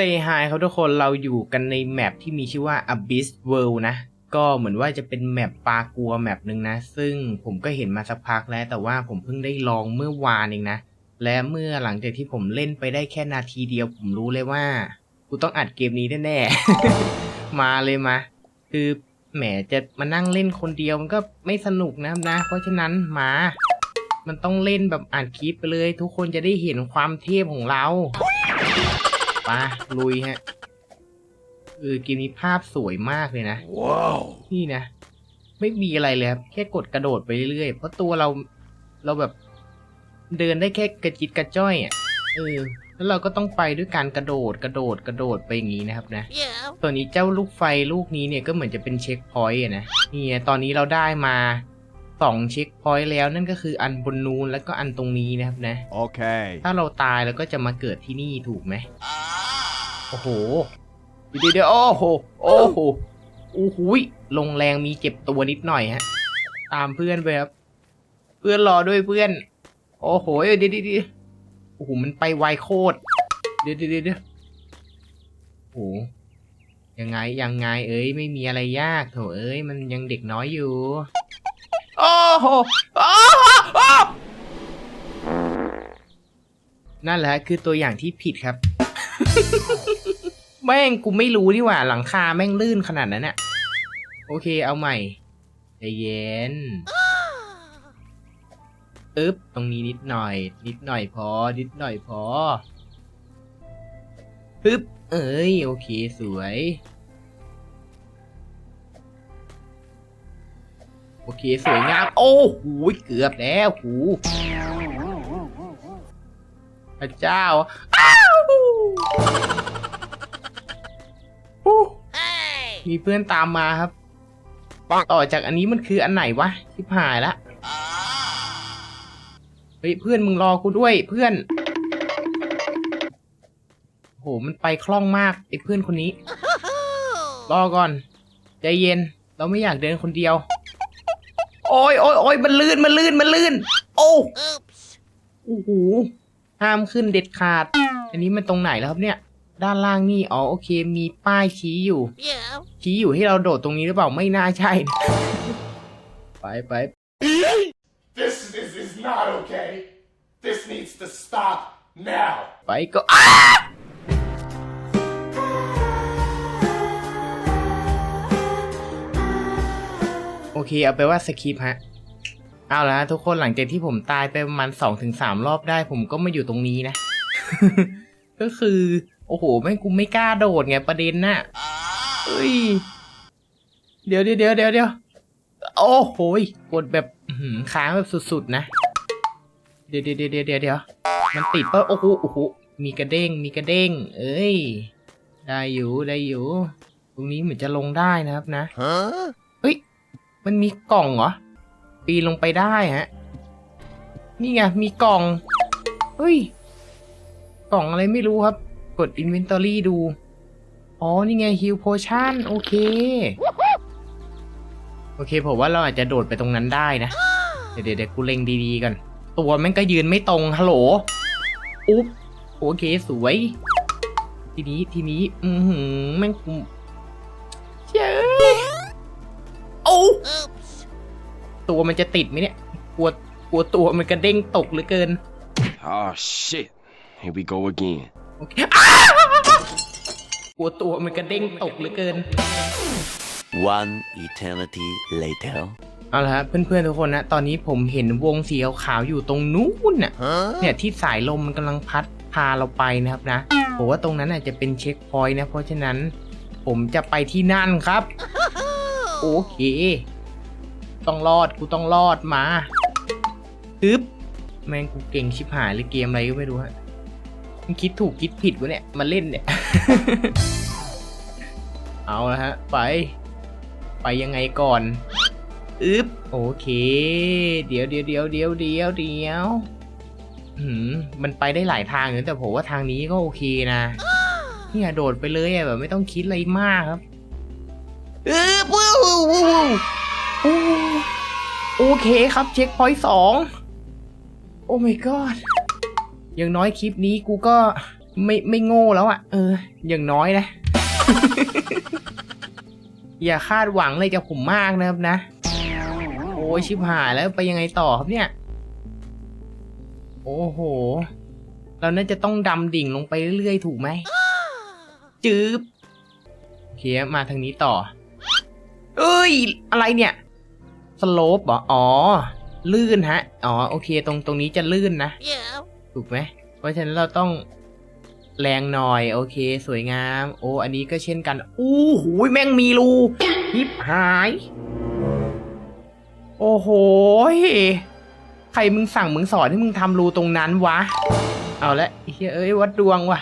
Say hi ครับทุกคนเราอยู่กันในแมปที่มีชื่อว่า Abyss World นะ ก็เหมือนว่าจะเป็นแมปปลากัวแมปหนึ่งนะ ซึ่งผมก็เห็นมาสักพักแล้ว แต่ว่าผมเพิ่งได้ลองเมื่อวานเองนะ และเมื่อหลังจากที่ผมเล่นไปได้แค่นาทีเดียว ผมรู้เลยว่า กูต้องอัดเกมนี้แน่ๆ มาเลยมา คือแหมจะมานั่งเล่นคนเดียวมันก็ไม่สนุกนะครับนะ เพราะฉะนั้นมา มันต้องเล่นแบบอ่านคลิปไปเลย ทุกคนจะได้เห็นความเทพของเรา ไปลุยฮะเออเกมนี้ภาพสวยมากเลยนะ Wow. นี่นะ ไม่มีอะไรเลยครับแค่กดกระโดดไปเรื่อยๆ เพราะตัวเราเราแบบเดินได้แค่กระจิตกระจ้อยอะเออแล้วเราก็ต้องไปด้วยการกระโดดกระโดดกระโดดไปอย่างนี้นะครับนะ Yeah. ตัวนี้เจ้าลูกไฟลูกนี้เนี่ยก็เหมือนจะเป็นเช็คพอยต์อะนะนี่ไงตอนนี้เราได้มาสองเช็คพอยต์แล้วนั่นก็คืออันบนนู้นแล้วก็อันตรงนี้นะครับนะ Okay. ถ้าเราตายเราก็จะมาเกิดที่นี่ถูกไหม โอ้โหดีเดี๋ยวโอ้โหโอ้โหโอ้โหยลงแรงมีเจ็บตัวนิดหน่อยฮะ ตามเพื่อนไปครับ เพื่อนรอด้วยเพื่อน โอ้โหเดี๋ยวเดี๋ยวเดี๋ยวโอ้โหมันไปไวโคตรเดี๋ยวเดี๋ยวเดี๋ยวโอ้โหยังไงยังไง เอ้ยไม่มีอะไรยากโถเอ้ยมันยังเด็กน้อยอยู่ โอ้โหโอ้โหนั่นแหละคือตัวอย่างที่ผิดครับ แม่งกูไม่รู้นี่หว่าหลังคาแม่งลื่นขนาดนั้นน่ะโอเคเอาใหม่ใจเย็นอึ๊บตรงนี้นิดหน่อย นิดหน่อยพอ นิดหน่อยพอปึ๊บเอ้ย โอเคสวย โอเคสวยงาม โอ้โหเกือบแล้วหูพระเจ้าอ้าว มีเพื่อนตามมาครับ ต่อจากอันนี้มันคืออันไหนวะทิพหายละเฮ้ยเพื่อนมึงรอกูด้วยเพื่อน โหมันไปคล่องมากไอ้เพื่อนคนนี้ รอก่อน ใจเย็น เราไม่อยากเดินคนเดียว โอ้ยโอ้ยโอ้ยมันลื่นมันลื่นมันลื่น โอ้ Oops. โอ้โหห้ามขึ้นเด็ดขาด อันนี้มันตรงไหนแล้วครับเนี่ย ด้านล่างนี่ อ๋อ โอเค มีป้ายชี้อยู่ Yeah. ชี้อยู่ให้เราโดดตรงนี้หรือเปล่า ไม่น่าใช่ ไปไป This is, is not okay. This needs to stop now. ไปก็อ้าโอเค เอาไปนว่าสคริปต์ฮะ เอาละทุกคนหลังจากที่ผมตายไปประมาณสองถึงสามรอบได้ ผมก็มาอยู่ตรงนี้นะ ก็คือ โอ้โหแม่งกูไม่กล้าโดดไงประเด็นน่ะเอ้ย เดี๋ยวเดี๋ยวเดี๋ยวเดี๋ยวเดี๋ยวโอ้โหยกดแบบอื้อหือค้างแบบสุดๆนะ เดี๋ยวเดี๋ยวเดี๋ยวเดี๋ยวเดี๋ยวมันติดปะโอ้โหโอ้โหมีกระเด้งมีกระเด้ง เอ้ย ได้อยู่ได้อยู่ ตรงนี้เหมือนจะลงได้นะครับนะ Huh? เฮ้ย มันมีกล่องเหรอ ปีนลงไปได้ฮะ นี่ไงมีกล่อง เฮ้ย กล่องอะไรไม่รู้ครับ กด Inventory ดู อ๋อ นี่ไง Heal Potion โอเค โอเค ผมว่าเราอาจจะโดดไปตรงนั้นได้นะ เดี๋ยวเดี๋ยวกูเล็งดีๆกันตัวแม่งก็ยืนไม่ตรง ฮัลโหล อุ๊บ โอเค สวย ทีนี้ ทีนี้ อือหือแม่งกูเจ้โอ้ตัวมันจะติดไหมเนี่ย กลัว กลัวตัวมันกระเด้งตกเหลือเกิน Oh shit. Here we go again. โอเคอ้ากลัวตัวมันกระเด้งตกเหลือเกิน One eternity later. เอาละครับเพื่อนๆทุกคนนะ ตอนนี้ผมเห็นวงสีขาวๆอยู่ตรงนู้นน่ะ Huh? เนี่ยที่สายลมมันกำลังพัดพาเราไปนะครับนะผมว่าตรงนั้นอาจจะเป็นเช็คพอยต์นะ เพราะฉะนั้นผมจะไปที่นั่นครับ โอเค ต้องรอดกูต้องรอดมาปึ๊บ แม่งกูเก่งชิบหายเลยเกมอะไรก็ไม่รู้ฮะ มันคิดถูกคิดผิดวะเนี่ยมาเล่นเนี่ย เอาละฮะ ไป ไปยังไงก่อนอึ๊บโอเค เดี๋ยวเดี๋ยวเดี๋ยวเดี๋ยวเดี๋ยวเดี๋ยวมันไปได้หลายทางอยู่แต่ผมว่าทางนี้ก็โอเคนะเนี่ยโดดไปเลยอะแบบไม่ต้องคิดอะไรมากครับเออวู้วู้วู้วู้โอเคครับเช็คพอยต์สองโอ้ my god อย่างน้อยคลิปนี้กูก็ไม่ไม่โง่แล้วอะเออ อย่างน้อยนะ อย่าคาดหวังเลยกับผมมากนะครับนะ โอ้ยชิบหายแล้วไปยังไงต่อครับเนี่ย โอ้โห เราน่าจะต้องดำดิ่งลงไปเรื่อยๆ ถูกไหมจืบโอเคมาทางนี้ต่อ เอ้ย อะไรเนี่ย สโลปเหรอ อ๋อ ลื่นฮะ อ๋อ โอเค ตรงตรงนี้จะลื่นนะ ถูกไหมเพราะฉะนั้นเราต้องแรงหน่อย โอเค สวยงาม โอ้อันนี้ก็เช่นกัน อู้หูแม่งมีรูฮิปหาย โอ้โหใครมึงสั่งมึงสอนให้มึงทำรูตรงนั้นวะ เอาละไอ้เหี้ยเอ้ยวัดดวงว่ะ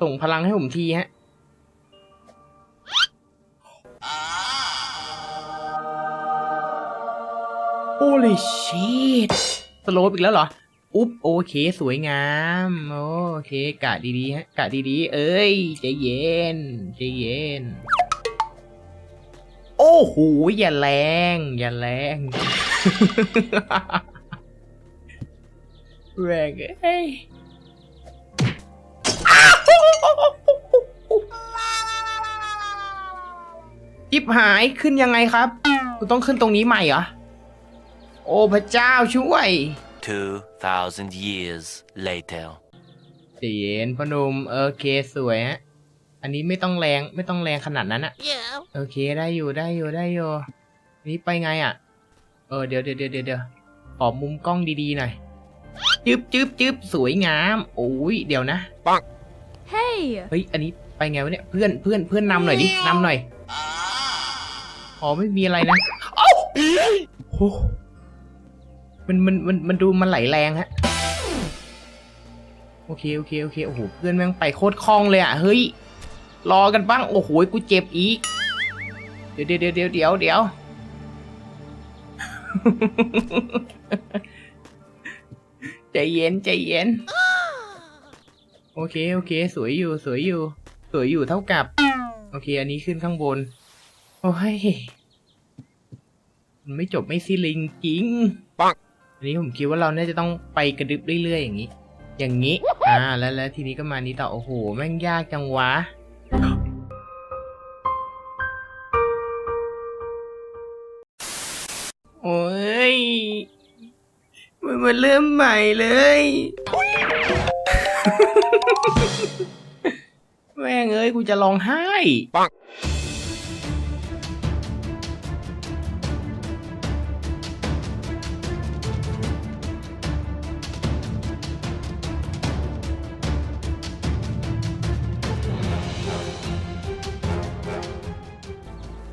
ส่งพลังให้ผมทีฮะโอ้ลยชีตสโลปอีกแล้วเหรอ อุ๊บโอเคสวยงาม โอเค กะดีๆฮะกะดีๆ เอ้ยใจเย็นใจเย็น โอ้โหอย่าแรง อย่าแรง แรงเอ้ยจิบหายขึ้นยังไงครับกูต้องขึ้นตรงนี้ใหม่เหรอ โอ้พระเจ้าช่วย 2,000 years later. ใจเย็นพอหนุมโอเคสวยฮะ อันนี้ไม่ต้องแรงไม่ต้องแรงขนาดนั้นอะโอเคได้อยู่ได้อยู่ได้อยู่อันนี้ไปไงอะเออเดี๋ยวเดี๋ยวเดี๋ยวเดี๋ยวเดี๋ยวขอมุมกล้องดีๆหน่อยจึ๊บจึ๊บจึ๊บสวยงามโอ้ยเดี๋ยวนะ Hey! เฮ้ยอันนี้ไปไงวะเนี่ยเพื่อนเพื่อนเพื่อนนำหน่อยดินำหน่อยอ๋อไม่มีอะไรนะเอ้าโอ้ มันมันมันมันดูมันไหลแรงฮะ โอเคโอเคโอเคโอ้โหเพื่อนแม่งไปโคตรคล่องเลยอะเฮ้ยรอกันบ้างโอ้โหกูเจ็บอีก เดี๋ยวเดี๋ยวเดี๋ยวเดี๋ยวเดี๋ยวใจเย็นใจเย็น โอเคโอเค สวยอยู่สวยอยู่ สวยอยู่เท่ากับ โอเค อันนี้ขึ้นข้างบน โอ้ยมันไม่จบไม่สิ้นเลยจริงปัง อันนี้ผมคิดว่าเราน่าจะต้องไปกระดึบเรื่อยๆอย่างนี้ อย่างนี้ อ่า แล้วแล้วทีนี้ก็มานี้ต่อ โอ้โห แม่งยากจังวะ โอ้ย มันมาเริ่มใหม่เลย แม่งเอ้ย กูจะร้องไห้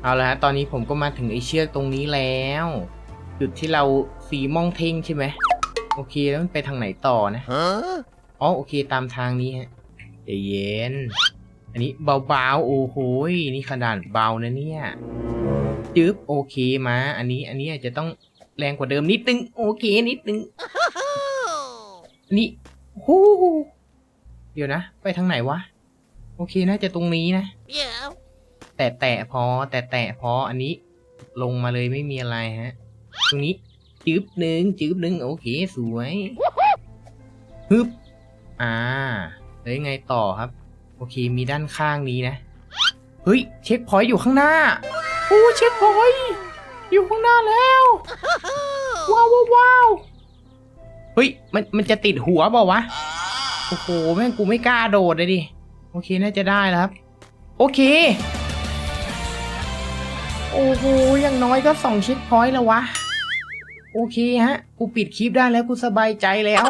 เอาละฮะตอนนี้ผมก็มาถึงไอเชือกตรงนี้แล้ว จุดที่เราสีมองเท่งใช่ไหมโอเคแล้วมันไปทางไหนต่อนะ Huh? อ๋อโอเคตามทางนี้ฮะใจเย็น อันนี้เบาๆโอ้โหยนี่ขนาดเบานะเนี่ยจึ๊บโอเคมา อันนี้อันนี้อาจจะต้องแรงกว่าเดิมนิดนึงโอเคนิดนึงอันนี้ฮู้เดี๋ยวนะ ไปทางไหนวะ โอเคน่าจะตรงนี้นะ แต่แตะพอแต่แตะพออันนี้ลงมาเลยไม่มีอะไรฮะ ตรงนี้จืบหนึ่งจืบหนึ่งโอเคสวยฮึบอ่าแล้วยังไงต่อครับ โอเคมีด้านข้างนี้นะเฮ้ยเช็คพอยต์อยู่ข้างหน้าโอ้เช็คพอยต์อยู่ข้างหน้าแล้วว้าวว้าวว้าวเฮ้ยมันมันจะติดหัวเปล่าวะโอ้โหแม่งกูไม่กล้าโดดเลยดิโอเคน่าจะได้แล้วครับ โอเค โอ้โหอย่างน้อยก็สองช็คพอยต์แล้ววะ โอเคฮะ กูปิดคลิปได้แล้วกูสบายใจแล้ว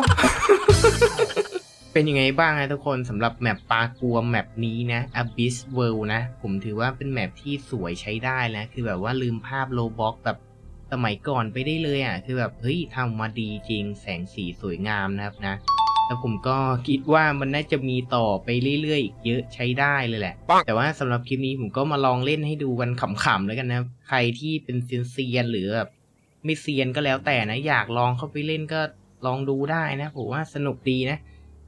เป็นยังไงบ้างนะทุกคนสำหรับแมปปลากัวแมปนี้นะ Abyss World นะ ผมถือว่าเป็นแมปที่สวยใช้ได้นะ คือแบบว่าลืมภาพโลบ็อกแบบสมัยก่อนไปได้เลยอะ คือแบบเฮ้ยทำมาดีจริงแสงสีสวยงามนะครับนะ แล้วผมก็คิดว่ามันน่าจะมีต่อไปเรื่อยๆ อีกเยอะใช้ได้เลยแหละปังแต่ว่าสำหรับคลิปนี้ผมก็มาลองเล่นให้ดูกันขำๆแล้วกันนะครับใครที่เป็นเซียนๆหรือแบบไม่เซียนก็แล้วแต่นะ อยากลองเข้าไปเล่นก็ลองดูได้นะผมว่าสนุกดีนะ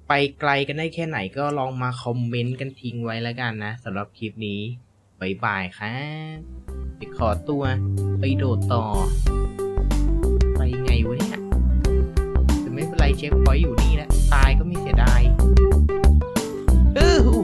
ไปไกลกันได้แค่ไหนก็ลองมาคอมเมนต์กันทิ้งไว้แล้วกันนะสำหรับคลิปนี้บายบายครับไปขอตัวไปโดดต่อ ไปไงวะเนี่ยแต่ไม่เป็นไรเช็คพอยต์อยู่นี่แหละตาย ก็มีเสียดายเออ